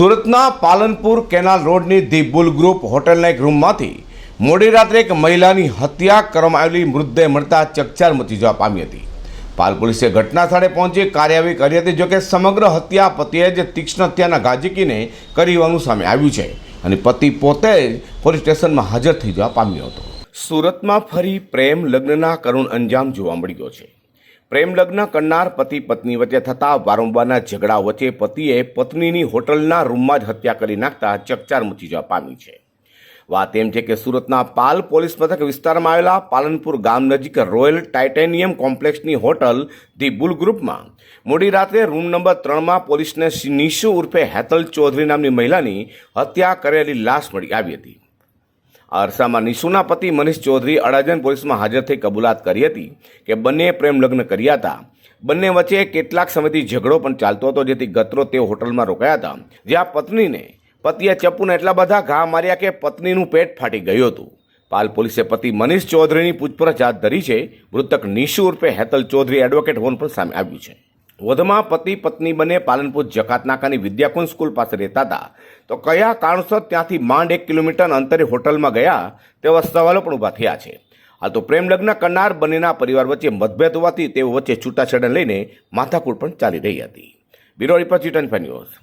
સુરતના પાલનપુર કેનાલ રોડની the bull group હોટલના એક રૂમમાંથી મોડી રાત્રે એક મહિલાની હત્યા કરવામાં આવેલી મૃતદેહ મળતા ચકચાર મચી જવા પામી હતી. પાલ પોલીસે ઘટના સ્થળે પહોંચી કાર્યવાહી કરી હતી, જોકે સમગ્ર હત્યા પતિએ જ તીક્ષ્ણ હત્યાના ગાજીકીને કરી હોવાનું સામે આવ્યું છે અને પતિ પોતે જ પોલીસ સ્ટેશનમાં હાજર થઈ જવા પામ્યો હતો. સુરતમાં ફરી પ્રેમ લગ્નના કરુણ અંજામ જોવા મળ્યો છે. પ્રેમ લગ્ન કરનાર પતિ પત્ની વચ્ચે થતા વારંવારના ઝઘડા વચ્ચે પતિએ પત્નીની હોટલના રૂમમાં જ હત્યા કરી નાખતા ચકચાર મચી જવા પામી છે. વાત એમ છે કે સુરતના પાલ પોલીસ મથક વિસ્તારમાં આવેલા પાલનપુર ગામ નજીક રોયલ ટાઇટેનિયમ કોમ્પ્લેક્સની હોટલ ધી બુલ ગ્રુપમાં મોડી રાત્રે રૂમ નંબર ત્રણમાં પોલીસને નિશુ ઉર્ફે હેતલ ચૌધરી નામની મહિલાની હત્યા કરેલી લાશ મળી આવી હતી. આ અરસામાં નિશુના પતિ મનીષ ચૌધરી અડાજણ પોલીસમાં હાજર થઈ કબૂલાત કરી હતી કે બંને પ્રેમ લગ્ન કર્યા હતા. બંને વચ્ચે કેટલાક સમયથી ઝઘડો પણ ચાલતો હતો, જેથી ગતરો તેઓ હોટલમાં રોકાયા હતા, જ્યાં પત્નીને, પતિએ ચપ્પુને એટલા બધા ઘા માર્યા કે પત્નીનું પેટ ફાટી ગયું હતું. પાલ પોલીસે પતિ મનીષ ચૌધરીની પૂછપરછ હાથ ધરી છે. મૃતક નિશુ ઉર્ફે હેતલ ચૌધરી એડવોકેટ હોન પણ સામે આવ્યું છે. વધુમાં પતિ પત્ની બંને પાલનપુર જકાત નાકાની વિદ્યાકુંજ સ્કૂલ પાસે રહેતા હતા. તો કયા કારણસર ત્યાંથી માંડ એક કિલોમીટર અંતરે હોટલમાં ગયા? તેવા સવાલો પણ ઊભા થયા છે. હાલ તો પ્રેમ લગ્ન કરનાર બંનેના પરિવાર વચ્ચે મતભેદ હોવાથી તેઓ વચ્ચે છૂટાછેડા લઈને માથાકૂટ પણ ચાલી રહી હતી. બ્યુરો રિપોર્ટ ચિટન ન્યૂઝ.